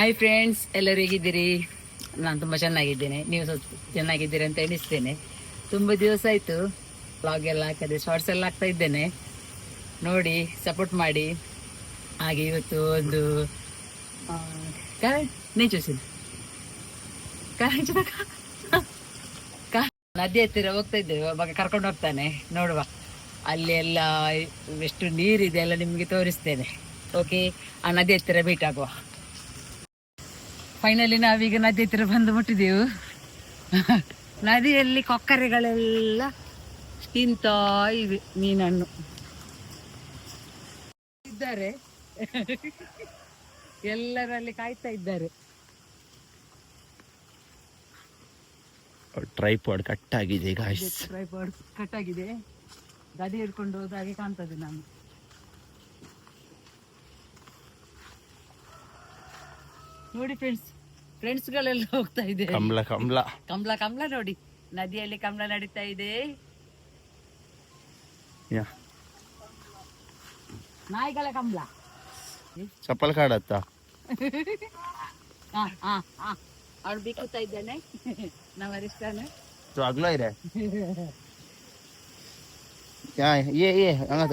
Hi friends ಎಲ್ಲರೂ ಹೇಗಿದ್ದೀರಿ? ನಾನು ತುಂಬ ಚೆನ್ನಾಗಿದ್ದೇನೆ. ನೀವು ಸ್ವಲ್ಪ ಚೆನ್ನಾಗಿದ್ದೀರಿ ಅಂತ ಎಣಿಸ್ತೇನೆ. ತುಂಬ ದಿವಸ ಆಯಿತು. ಬ್ಲಾಗ್ ಎಲ್ಲ ಹಾಕದೆ ಶಾರ್ಟ್ಸ್ ಎಲ್ಲ ಹಾಕ್ತಾ ಇದ್ದೇನೆ. ನೋಡಿ ಸಪೋರ್ಟ್ ಮಾಡಿ. ಹಾಗೆ ಇವತ್ತು ಒಂದು ನೀ ಚೂಸಿನ ನದಿ ಹತ್ತಿರ ಹೋಗ್ತಾ ಇದ್ದೇವೆ. ಅವಾಗ ಕರ್ಕೊಂಡು ಹೋಗ್ತಾನೆ. ನೋಡುವ. ಅಲ್ಲಿ ಎಲ್ಲ ಎಷ್ಟು ನೀರಿದೆ ಎಲ್ಲ ನಿಮಗೆ ತೋರಿಸ್ತೇನೆ. ಓಕೆ ಆ ನದಿ ಹತ್ತಿರ ಮೀಟ್ ಆಗುವ. ಫೈನಲಿ ನಾವೀಗ ನದಿ ಹತ್ತಿರ ಬಂದು ಮುಟ್ಟಿದೆವು. ನದಿಯಲ್ಲಿ ಕೊಕ್ಕರೆಗಳೆಲ್ಲ ತಿಂತಾ ಇವೆ ಮೀನನ್ನು. ಇದ್ದಾರೆ. ಎಲ್ಲರಲ್ಲಿ ಕಾಯ್ತಾ ಇದ್ದಾರೆ. ಟ್ರೈಪಾಡ್ ಕಟ್ ಆಗಿದೆ ಟ್ರೈಪಾಡ್ ಕಟ್ ಆಗಿದೆ. ಗದಿ ಹಿಡ್ಕೊಂಡು ಹೋದ ಹಾಗೆ ಕಾಣ್ತದೆ ನಾನು ನೋಡಿ ಫ್ರೆಂಡ್ಸ್ ಫ್ರೆಂಡ್ಸ್ಗಳೆಲ್ಲ ಹೋಗ್ತಾ ಇದೆ. ಕಮಲ ಕಮಲ. ಕಮಲ ಕಮಲ ನೋಡಿ. ನದಿಯಲ್ಲಿ ಕಮಲ ನಡೀತಾ ಇದೆ. ನಾಯಿಗಳ ಕಮಲ. ಚಪ್ಪಲ್ ಕಾಡತ್ತ? ಅವಳು ಬಿಕ್ಕುತ್ತಾ ಇದ್ದಾನೆ. ನಮ್ಮ ಅರಿಸ್ತಾನೆ ಅಗ್ಲ ಇದೆ. ಯಾ ಏ ಏ ಹಂಗಂತ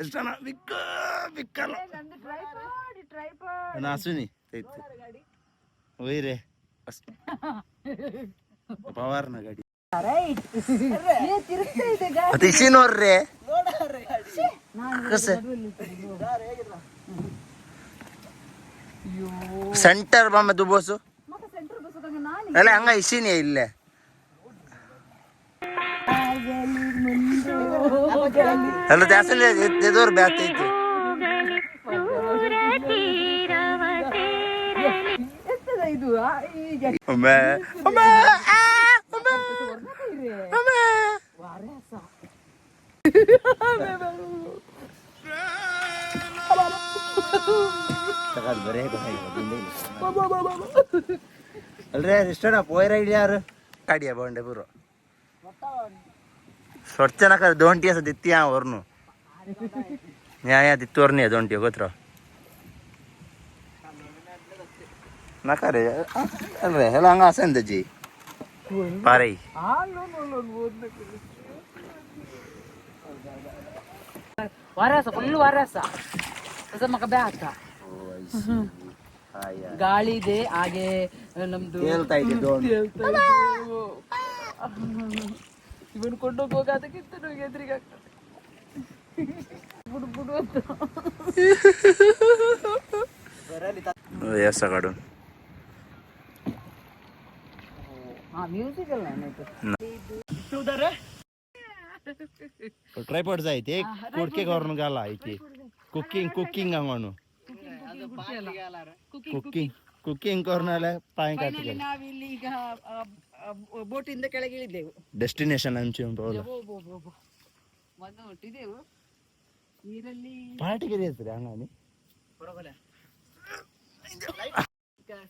ಎಷ್ಟನ ಬಿಕ್ಕ ಬಿಕ್ಕಲ್ಲ. ನಂದು ಟ್ರೈಪಾಡ್ ಟ್ರೈಪಾಡ್ ಒಯ್ರೆ ಅಷ್ಟು. ಪವಾರ್ನ ಗಾಡಿ. ಇಸಿ ನೋಡ್ರಿ. ಸೆಂಟರ್ ಬಮ್ಮ ದುಬೋಸು ಅಲ್ಲ ಹಂಗ ಇಸಿನಿ ಇಲ್ಲೇ. ಅಲ್ಲ ಜಾಸ್ತಿ ಎದೋರ್ ಐತಿ. ಒಮ್ಮೆ ಒಮ್ಮೆ ಆ, ಒಮ್ಮೆ, ಒಮ್ಮೆ. ವಾರಸ ತಗದ್ ಬರೇ ಅಲ್ರೇ ಇಷ್ಟಡ ಪೋಯ್ರ ಯಾರು ಕಾಡಿಯ ಬಂಡೆ ಪೂರ ಸ್ವಚ್ಛನ ಕರ ದೋಂಟಿ ಅಸ ದಿತ್ತಿಯ ವರ್ನು ನ್ಯಾಯ ದೋಂಟಿ ಗೊತ್ರ ನಕರೆ ಅಸಂದಜ್ಜಿ ಪಾರೈ. ವಾರಸ ಫುಲ್ ವಾರಸ. ಮಗ ಬ್ಯಾಕ ಗಾಳಿ ಇದೆ ಹಾಗೆ ನಮ್ದು ಹೇಳ್ತಾ ಇದೆ ದೋಣಿ ಇವನು ಕೊಂಡೋಗುವಾಗ ಅದಕ್ಕಿಂತ ನನಗೆ ಎದುರಿಗೆ ಆಗ್ತದೆ ಬುಡು ಬುಡು ಅಂತ ಎಸ್ ಕಾಡು ಹಾ ಮ್ಯೂಸಿಕ್ ಅಲ್ಲ ಏನಾಯ್ತು ಟ್ರೈಪಾಡ್ಸ್ ಐತಿ ಕುಡ್ಕೆ ಗೌರ್ನ ಗಾಲ ಐತಿ cooking cooking ಹಂಗನು cooking cooking ಕೋರ್ನಲ್ಲ point finally ನಾವಿಲ್ಲಿ ಈಗ ಬೋಟಿಂದ ಕೆಳಗೆ ಇಳಿದೆವು. ಡೆಸ್ಟಿನೇಷನ್ ಒಂದು ಹೊಟ್ಟಿದೆವು ನೀರಲ್ಲಿ ಪಾರ್ಟಿಗೆ ಇರ್ತದೆ ಹಂಗಾನಿ ಬರೋಬಲ್ಲ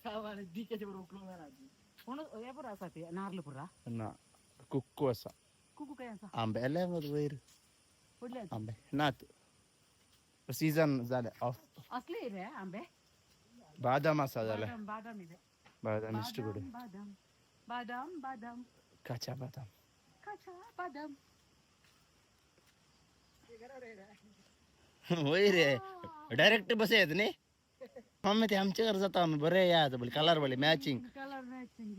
ಸಾವಾರ ದೀಕೆ ಬರೋಕ್ಲು ಮೇಲಾಗಿ ಹುಣ ಏಪುರ ಸಾತಿ ನಾರ್ಲಪುರ? ನಾ ಕುಕ್ಕು ಹೊಸ. ಕುಕ್ಕು ಕೈ ಹೊಸ? ಆಂಬೆ ಎಲ್ಲ ಹೋದ್ರು ವೈರ್. ಆಂಬೆ ನಾತ್. ಸೀಸನ್ ಜಾಲೆ ಆಫ್ ಇದೆ ಆಂಬೆ? ಬಾದಾಮ ಸಾದಾಲೆ ಇದೆ. ಬಿಡು. ಬಾದಾಮ್. बादाम बादाम काचा बादाम काचा बादाम होय रे. डायरेक्ट बस येत नाही आम्ही ते आमच्या घर जाता आम्ही. बरे या बोल. कलर बोले मॅचिंग कलर मॅचिंग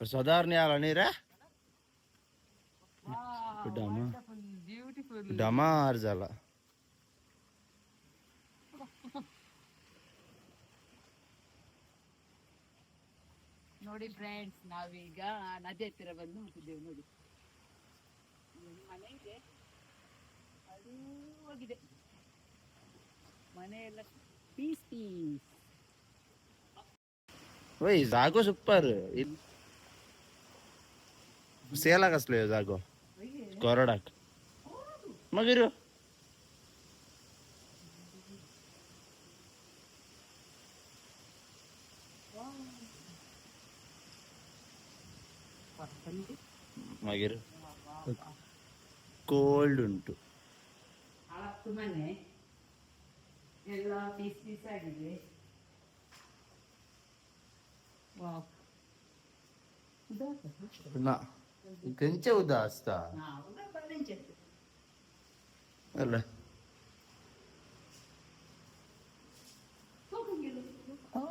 सदार नाही आला नाही रे? डमार झाला. ನೋಡಿ ಫ್ರೆಂಡ್ಸ್ ನಾವೀಗ ನದಿ ಹತ್ತಿರ ಬಂದು ನಿಂತಿದ್ದೇವೆ ನೋಡಿ. ಮನೆ ಇದೆ ಅದು ಹೋಗಿದೆ ಮನೆಯೆಲ್ಲ ಪೀಸ್ ಪೀಸ್ ಓಯ್ ಜಾಗೋ ಸೂಪರ್ ಸೇಲ್ ಆಗಸ್ಲೇ ಜಾಗೋ. ಕೊರಡಾಕ್ ಮಗಿರು. मागीर ह्यो? ಮಾಗಿರು ಕೋಲ್ಡ್ ಉಂಟು ಹಳತ್ತು ಮನೆ ಎಲ್ಲ ಪೀಸ್ ಪೀಸ್ ಆಗಿದೆ ವಾವ್ ಉದಾತ್ತ ना कंचे उदा असता ನಾವು ಬರೆಂಚೆತ್ತು ಅಲ್ಲ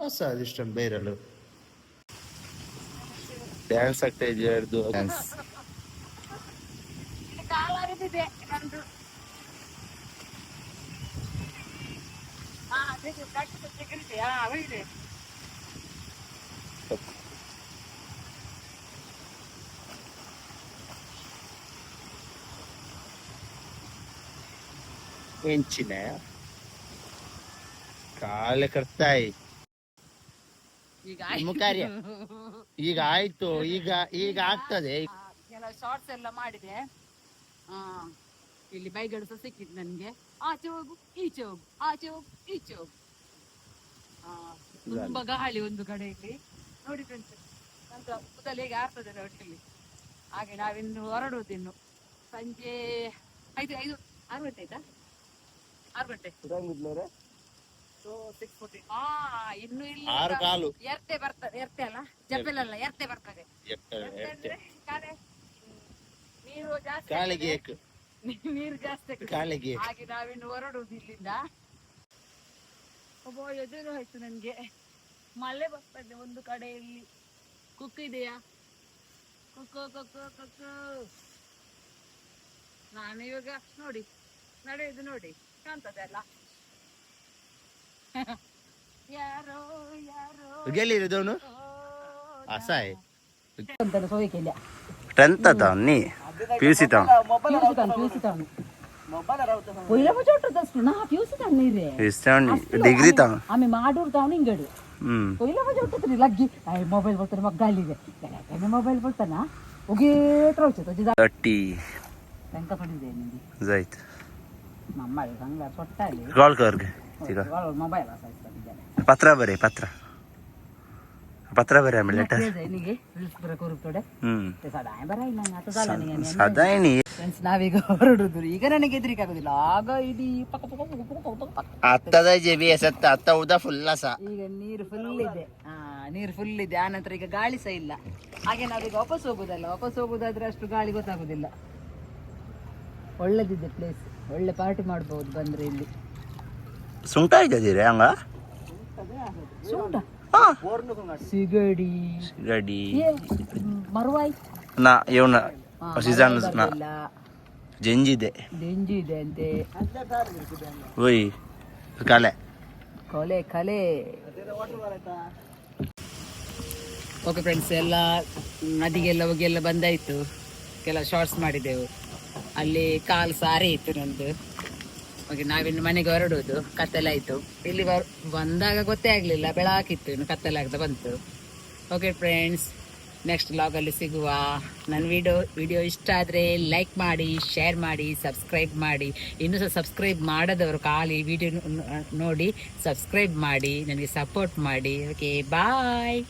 ಅಸ ಅದಿಷ್ಟ ಬೇರಲ್ಲ ಡ್ಯಾನ್ಸ್ ಆಗ್ತಾ ಇದೆಯಾ ಡ್ಯಾನ್ಸ್ ಕಾಲಾರಿದೆ ನಂದು ಹಾ ಅದೇ ಕಟ್ಟು ಸೆಕ್ಯೂರಿಟಿ ಹಾ ಇದೆ ಹೆಂಚಿನ ಕಾಲೆ ಕರ್ತಾಯಿ ಈಗ ನಿಮ್ಮ ಈಗ ಆಯ್ತು ಈಗ ಈಗ ಆಗ್ತದೆ. ಕೆಲವು ಶಾರ್ಟ್ಸ್ ಎಲ್ಲ ಮಾಡಿದೆ. ಇಲ್ಲಿ ಬೈಗಡು ಸಹ ಸಿಕ್ಕಿತ್ತು ನನಗೆ. ಆಚೆ ಹೋಗು ಈಚೆ ಹೋಗು ಆಚೆ ಹೋಗು ಈಚೆ ಹೋಗು ಆ, ತುಂಬಾ ಗಾಳಿ ಒಂದು ಕಡೆಯಲ್ಲಿ ನೋಡಿ ಫ್ರೆಂಡ್ಸ್ ನಂತರ ಕೂದಲು ಹೇಗೆ ಆಗ್ತದೆ ಒಟ್ಟಿಗೆ ಹಾಗೆ ನಾವಿನ್ನು ಹೊರಡುವುದಿನ್ನು. ಸಂಜೆ ಐದು ಐದು ಆರು ಗಂಟೆ ಆಯ್ತಾ? ಆರು ಗಂಟೆ ಇನ್ನು ಇಲ್ಲಿ ಆರು ಕಾಲು. ಎರ್ತೆ ಬರ್ತದೆ ಎರ್ತೆ ಅಲ್ಲ? ಜಪ್ಪೆಲಲ್ಲ ಎರ್ತೆ ಬರ್ತದೆ. ನೀರು ಜಾಸ್ತಿ ನೀರು ಜಾಸ್ತಿ ಕಾಳಿಗೆ. ಹಾಗೆ ನಾವಿನ್ನು ಹೊರಡುದು ಇಲ್ಲಿಂದ. ಒಬ್ಬ ಎದುರು ಆಯ್ತು ನನ್ಗೆ. ಮಳೆ ಬರ್ತದೆ ಒಂದು ಕಡೆಯಲ್ಲಿ ಕುಕ್ ಇದೆಯಾ? ಕುಕ್ಕು ಕುಕ್ಕು ಕುಕ್ಕು ನಾನು ಇವಾಗ ನೋಡಿ ನಡೆಯುದು ನೋಡಿ. ಕಾಣ್ತದೆ ಅಲ್ಲ? ಯಾರೋ ಯಾರೋ ಗೆಲ್ಲಿರೋದವನು ಅಸಾಯ್ ಅಂತಾನೆ ಸೋಯಿಕೆಲ್ಲ ಟೆಂತ್ ಅತ ನೀ ಪಿ ಯು ಸಿ ತಾವ್ पिवशी तान पिवशी तान पहिला पण छोटं असतो ना हा पिवशी तान नाही रे ಡಿಗ್ರಿ ತಾವ್ आम्ही माडूर जाऊन इंगड ಹ್ಮ್ पहिला म्हणजे होतं तरी लग्गी काय मोबाईल बोलतो मग गाली दे काय मोबाईल बोलताना उगे राहू तुझी जा ತರ್ಟಿ त्यांका थोडी दे म्हणजे जायत मम्मा सांगला स्वतः आले कॉल कर गे तिला मोबाईल असायचा पत्र बरे पत्र पत्र बरे आम्ही लेटर ನಿಗೆ ರೀಲ್ಸ್ ಬರ ಕರು ತೊಡೆ ಹ್ಮ್ ಸಾಡ ಬರ ಇಲ್ಲ आता झाला नाही ಸದಾ ಏನಿ ಫ್ರೆಂಡ್ಸ್ ನಾವೀಗ ಹೊರಡುದು ಈಗ ನನಗೆ ಹೆದರಿಕೆ ಆಗೋದಿಲ್ಲ ಆಗ ಇದು ಪಕ್ಕ ಪಕ್ಕ ಪಕ್ಕ ಪಕ್ಕ ಪಕ್ಕ ಪಕ್ಕ ಅತ್ತದ ಜೆ ಬಿ ಎಸ್ ಅತ್ತ ಅತ್ತ ಉದ ಫುಲ್ ಅಸ ಈಗ ನೀರು ಫುಲ್ ಇದೆ ಹಾ ನೀರು ಫುಲ್ ಇದೆ ಆ ನಂತರ ಈಗ ಗಾಳಿ ಸಹ ಇಲ್ಲ ಹಾಗೆ ನಾವೀಗ ವಾಪಸ್ ಹೋಗುದಲ್ಲ ವಾಪಸ್ ಹೋಗುದಾದ್ರೆ ಅಷ್ಟು ಗಾಳಿ ಗೊತ್ತಾಗುದಿಲ್ಲ ಒಳ್ಳೇದಿದೆ ಪ್ಲೇಸ್ ಒಳ್ಳೆ ಪಾರ್ಟಿ ಮಾಡ್ಬೋದು ಬಂದ್ರೆ ಇಲ್ಲಿ ಸುಂಟ? ಇದ್ದದಿರಿ ಹಂಗ ಸುಂಟ ಸಿಗಡಿ. ಸಿಗಡಿ ಗಡಿ ನಾ ಇವನ ಸೀಸನ್ ನಾ ಜಂಜಿದೆ. ಜಂಜಿದೆ ಅಂತೆ. ಓಯ್ ಕಲೆ. ಕೊಲೆ ಕಲೆ. ಓಕೆ ಫ್ರೆಂಡ್ಸ್ ಎಲ್ಲ ನದಿಗೆಲ್ಲ ಹೋಗಿ ಎಲ್ಲ ಬಂದಾಯ್ತು. ಕೆಲ ಶಾರ್ಟ್ಸ್ ಮಾಡಿದೆವು. ಅಲ್ಲಿ ಕಾಲು ಸಾರಿ ಇತ್ತು ನಂದು. ಓಕೆ, ನಾವಿನ್ನು ಮನೆಗೆ ಹೊರಡುವುದು ಕತ್ತಲಾಯಿತು ಇಲ್ಲಿ ಬಂದಾಗ ಗೊತ್ತೇ ಆಗಲಿಲ್ಲ, ಬೆಳಕಿತ್ತು ಇನ್ನು ಕತ್ತಲಾಗ್ತಾ ಬಂತು. ಓಕೆ ಫ್ರೆಂಡ್ಸ್ ನೆಕ್ಸ್ಟ್ ಲಾಗಲ್ಲಿ ಸಿಗುವ ನನ್ನ ವಿಡಿಯೋ ವಿಡಿಯೋ ಇಷ್ಟ ಆದರೆ ಲೈಕ್ ಮಾಡಿ ಶೇರ್ ಮಾಡಿ ಸಬ್ಸ್ಕ್ರೈಬ್ ಮಾಡಿ. ಇನ್ನೂ ಸಹ ಸಬ್ಸ್ಕ್ರೈಬ್ ಮಾಡದವರು ಖಾಲಿ ವಿಡಿಯೋ ನೋಡಿ ಸಬ್ಸ್ಕ್ರೈಬ್ ಮಾಡಿ, ನನಗೆ ಸಪೋರ್ಟ್ ಮಾಡಿ. Okay bye